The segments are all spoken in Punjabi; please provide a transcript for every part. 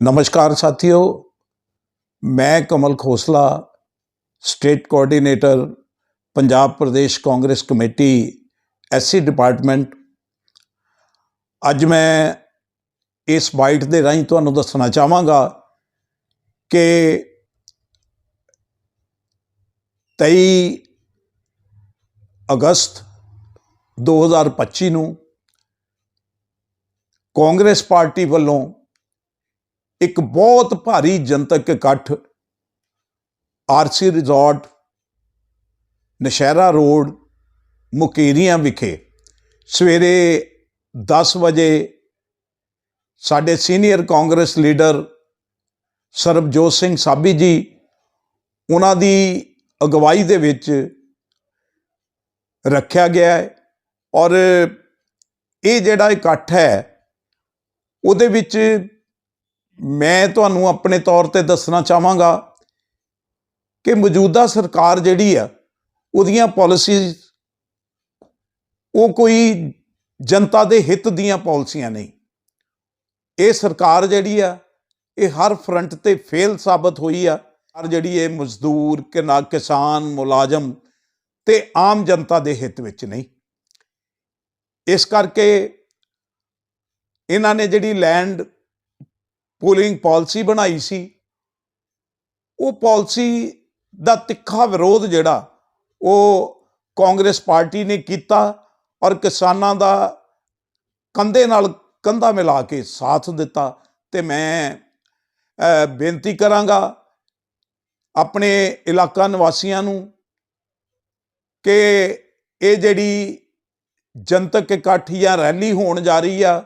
ਨਮਸਕਾਰ ਸਾਥੀਓ, ਮੈਂ Kamal Khosla state coordinator Punjab Pradesh Congress committee SC department ਅੱਜ ਮੈਂ ਇਸ ਬਾਈਟ ਦੇ ਰਾਹੀਂ ਤੁਹਾਨੂੰ ਦੱਸਣਾ ਚਾਹਾਂਗਾ ਕਿ 23 ਅਗਸਤ 2025 ਨੂੰ ਕਾਂਗਰਸ ਪਾਰਟੀ ਵੱਲੋਂ ਇੱਕ ਬਹੁਤ ਭਾਰੀ ਜਨਤਕ ਇਕੱਠ, RC resort, Naushehra road, Mukerian ਵਿਖੇ ਸਵੇਰੇ 10 ਵਜੇ ਸਾਡੇ ਸੀਨੀਅਰ ਕਾਂਗਰਸ ਲੀਡਰ ਸਰਬਜੋਤ ਸਿੰਘ ਸਾਬੀ ਜੀ, ਉਹਨਾਂ ਦੀ ਅਗਵਾਈ ਦੇ ਵਿੱਚ ਰੱਖਿਆ ਗਿਆ ਹੈ ਔਰ ਇਹ ਜਿਹੜਾ ਇਕੱਠ ਹੈ, ਉਹਦੇ ਵਿੱਚ ਮੈਂ ਤੁਹਾਨੂੰ ਆਪਣੇ ਤੌਰ ਤੇ ਦੱਸਣਾ ਚਾਹਾਂਗਾ ਕਿ ਮੌਜੂਦਾ ਸਰਕਾਰ ਜਿਹੜੀ ਆ, ਉਹਦੀਆਂ ਪਾਲਿਸੀਜ਼ ਉਹ ਕੋਈ ਜਨਤਾ ਦੇ ਹਿੱਤ ਦੀਆਂ ਪਾਲਿਸੀਆਂ ਨਹੀਂ। ਇਹ ਸਰਕਾਰ ਜਿਹੜੀ ਆ, ਇਹ ਹਰ ਫਰੰਟ ਤੇ ਫੇਲ ਸਾਬਤ ਹੋਈ ਆ। ਹਰ ਜਿਹੜੀ ਇਹ ਮਜ਼ਦੂਰ ਕਿਨਾ ਕਿਸਾਨ, ਮੁਲਾਜ਼ਮ ਤੇ ਆਮ ਜਨਤਾ ਦੇ ਹਿੱਤ ਵਿੱਚ ਨਹੀਂ। ਇਸ ਕਰਕੇ ਇਹਨਾਂ ਨੇ ਜਿਹੜੀ ਲੈਂਡ ਪੂਲਿੰਗ ਪਾਲਿਸੀ ਬਣਾਈ ਸੀ, ਉਹ ਪਾਲਿਸੀ ਦਾ ਤਿੱਖਾ ਵਿਰੋਧ ਜਿਹੜਾ ਉਹ ਕਾਂਗਰਸ ਪਾਰਟੀ ਨੇ ਕੀਤਾ ਔਰ ਕਿਸਾਨਾਂ ਦਾ ਕੰਧੇ ਨਾਲ ਕੰਧਾ ਮਿਲਾ ਕੇ ਸਾਥ ਦਿੱਤਾ ਤੇ ਮੈਂ ਬੇਨਤੀ ਕਰਾਂਗਾ ਆਪਣੇ ਇਲਾਕਾ ਨਿਵਾਸੀਆਂ ਨੂੰ ਕਿ ਇਹ ਜਿਹੜੀ ਜਨਤਕ ਇਕੱਠ ਜਾਂ ਰੈਲੀ ਹੋਣ ਜਾ ਰਹੀ ਆ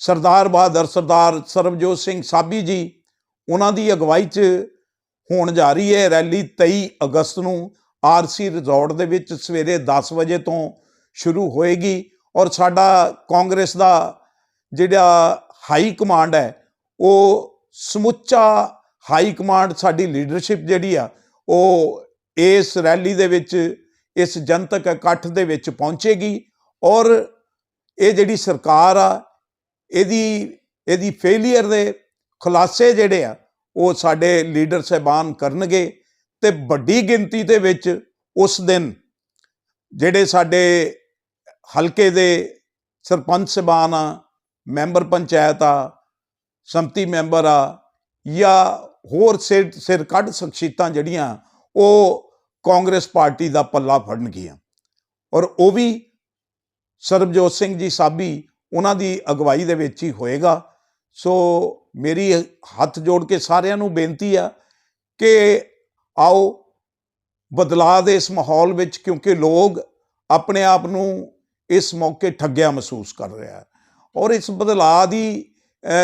ਸਰਦਾਰ ਬਹਾਦਰ ਸਰਦਾਰ ਸਰਬਜੋਤ ਸਿੰਘ ਸਾਬੀ ਜੀ, ਉਹਨਾਂ ਦੀ ਅਗਵਾਈ 'ਚ ਹੋਣ ਜਾ ਰਹੀ ਹੈ ਰੈਲੀ 23 ਅਗਸਤ ਨੂੰ। ਆਰਸੀ ਰਿਜ਼ੋਰਟ ਦੇ ਵਿੱਚ ਸਵੇਰੇ 10 ਵਜੇ ਤੋਂ ਸ਼ੁਰੂ ਹੋਏਗੀ ਔਰ ਸਾਡਾ ਕਾਂਗਰਸ ਦਾ ਜਿਹੜਾ ਹਾਈ ਕਮਾਂਡ ਹੈ, ਉਹ ਸਮੁੱਚਾ ਹਾਈ ਕਮਾਂਡ ਸਾਡੀ ਲੀਡਰਸ਼ਿਪ ਜਿਹੜੀ ਆ, ਉਹ ਇਸ ਰੈਲੀ ਦੇ ਵਿੱਚ, ਇਸ ਜਨਤਕ ਇਕੱਠ ਦੇ ਵਿੱਚ ਪਹੁੰਚੇਗੀ ਔਰ ਇਹ ਜਿਹੜੀ ਸਰਕਾਰ ਆ ਇਹਦੀ ਇਹਦੀ ਫੇਲਿਅਰ ਦੇ ਖੁਲਾਸੇ ਜਿਹੜੇ ਆ, ਉਹ ਸਾਡੇ ਲੀਡਰ ਸਹਿਬਾਨ ਕਰਨਗੇ ਤੇ ਵੱਡੀ ਗਿਣਤੀ ਦੇ ਵਿੱਚ ਉਸ ਦਿਨ ਜਿਹੜੇ ਸਾਡੇ ਹਲਕੇ ਦੇ ਸਰਪੰਚ ਸਹਿਬਾਨ ਆ, ਮੈਂਬਰ ਪੰਚਾਇਤ ਆ, ਸੰਮਤੀ ਮੈਂਬਰ ਆ, ਜਾਂ ਹੋਰ ਸਿਰ ਸਿਰ ਕੱਢ ਸ਼ਖਸੀਅਤਾਂ ਜਿਹੜੀਆਂ, ਉਹ ਕਾਂਗਰਸ ਪਾਰਟੀ ਦਾ ਪੱਲਾ ਫੜਨਗੀਆਂ। ਔਰ ਉਹ ਵੀ ਸਰਬਜੋਤ ਸਿੰਘ ਜੀ ਸਾਬੀ ਉਹਨਾਂ ਦੀ ਅਗਵਾਈ ਦੇ ਵਿੱਚ ਹੀ ਹੋਏਗਾ। ਸੋ ਮੇਰੀ ਹੱਥ ਜੋੜ ਕੇ ਸਾਰਿਆਂ ਨੂੰ ਬੇਨਤੀ ਆ ਕਿ ਆਓ, ਬਦਲਾਅ ਦੇ ਇਸ ਮਾਹੌਲ ਵਿੱਚ ਕਿਉਂਕਿ ਲੋਕ ਆਪਣੇ ਆਪ ਨੂੰ ਇਸ ਮੌਕੇ ਠੱਗਿਆ ਮਹਿਸੂਸ ਕਰ ਰਿਹਾ। ਔਰ ਇਸ ਬਦਲਾਅ ਦੀ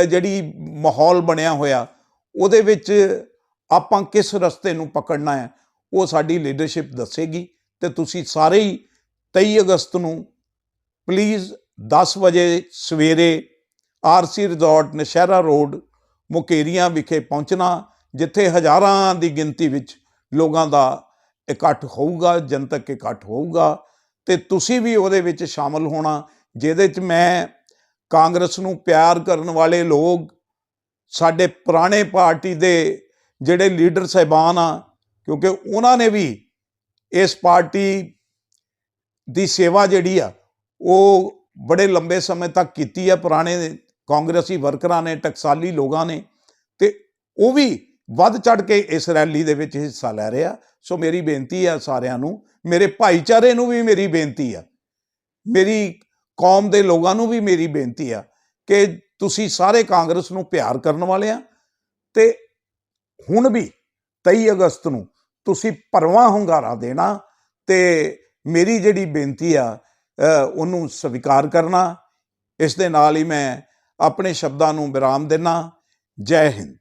ਜਿਹੜੀ ਮਾਹੌਲ ਬਣਿਆ ਹੋਇਆ, ਉਹਦੇ ਵਿੱਚ ਆਪਾਂ ਕਿਸ ਰਸਤੇ ਨੂੰ ਪਕੜਨਾ ਹੈ, ਉਹ ਸਾਡੀ ਲੀਡਰਸ਼ਿਪ ਦੱਸੇਗੀ। ਤੇ ਤੁਸੀਂ ਸਾਰੇ ਹੀ 23 ਅਗਸਤ ਨੂੰ ਪਲੀਜ਼ 10 ਵਜੇ ਸਵੇਰੇ RC resort Naushehra road Mukerian ਵਿਖੇ ਪਹੁੰਚਣਾ, ਜਿੱਥੇ ਹਜ਼ਾਰਾਂ ਦੀ ਗਿਣਤੀ ਵਿੱਚ ਲੋਕਾਂ ਦਾ ਇਕੱਠ ਹੋਊਗਾ, ਜਨਤਕ ਇਕੱਠ ਹੋਊਗਾ ਤੇ ਤੁਸੀਂ ਵੀ ਉਹਦੇ ਵਿੱਚ ਸ਼ਾਮਲ ਹੋਣਾ, ਜਿਹਦੇ ਵਿੱਚ ਮੈਂ ਕਾਂਗਰਸ ਨੂੰ ਪਿਆਰ ਕਰਨ ਵਾਲੇ ਲੋਕ, ਸਾਡੇ ਪੁਰਾਣੇ ਪਾਰਟੀ ਦੇ ਜਿਹੜੇ ਲੀਡਰ ਸਹਿਬਾਨ ਆ, ਕਿਉਂਕਿ ਉਹਨਾਂ ਨੇ ਵੀ ਇਸ ਪਾਰਟੀ ਦੀ ਸੇਵਾ ਜਿਹੜੀ ਆ, ਉਹ ਬੜੇ ਲੰਬੇ ਸਮੇਂ ਤੱਕ ਕੀਤੀ ਆ ਪੁਰਾਣੇ ਕਾਂਗਰਸੀ ਵਰਕਰਾਂ ਨੇ, ਟਕਸਾਲੀ ਲੋਕਾਂ ਨੇ ਤੇ ਉਹ ਵੀ ਵੱਧ ਚੜ ਕੇ ਇਸ ਰੈਲੀ ਦੇ ਵਿੱਚ ਹਿੱਸਾ ਲੈ ਰਿਹਾ ਸੋ ਮੇਰੀ ਬੇਨਤੀ ਆ ਸਾਰਿਆਂ ਨੂੰ, ਮੇਰੇ ਭਾਈਚਾਰੇ ਨੂੰ ਵੀ ਮੇਰੀ ਬੇਨਤੀ ਆ, ਮੇਰੀ ਕੌਮ ਦੇ ਲੋਕਾਂ ਨੂੰ ਵੀ ਮੇਰੀ ਬੇਨਤੀ ਆ ਕਿ ਤੁਸੀਂ ਸਾਰੇ ਕਾਂਗਰਸ ਨੂੰ ਪਿਆਰ ਕਰਨ ਵਾਲੇ ਆ ਤੇ ਹੁਣ ਵੀ 23 ਅਗਸਤ ਨੂੰ ਤੁਸੀਂ ਭਰਵਾਂ ਹੁੰਗਾਰਾ ਦੇਣਾ ਤੇ ਮੇਰੀ ਜਿਹੜੀ ਬੇਨਤੀ ਆ ਉਹਨੂੰ ਸਵੀਕਾਰ ਕਰਨਾ, ਇਸ ਦੇ ਨਾਲ ਹੀ ਮੈਂ ਆਪਣੇ ਸ਼ਬਦਾਂ ਨੂੰ ਵਿਰਾਮ ਦੇਣਾ ਜੈ ਹਿੰਦ।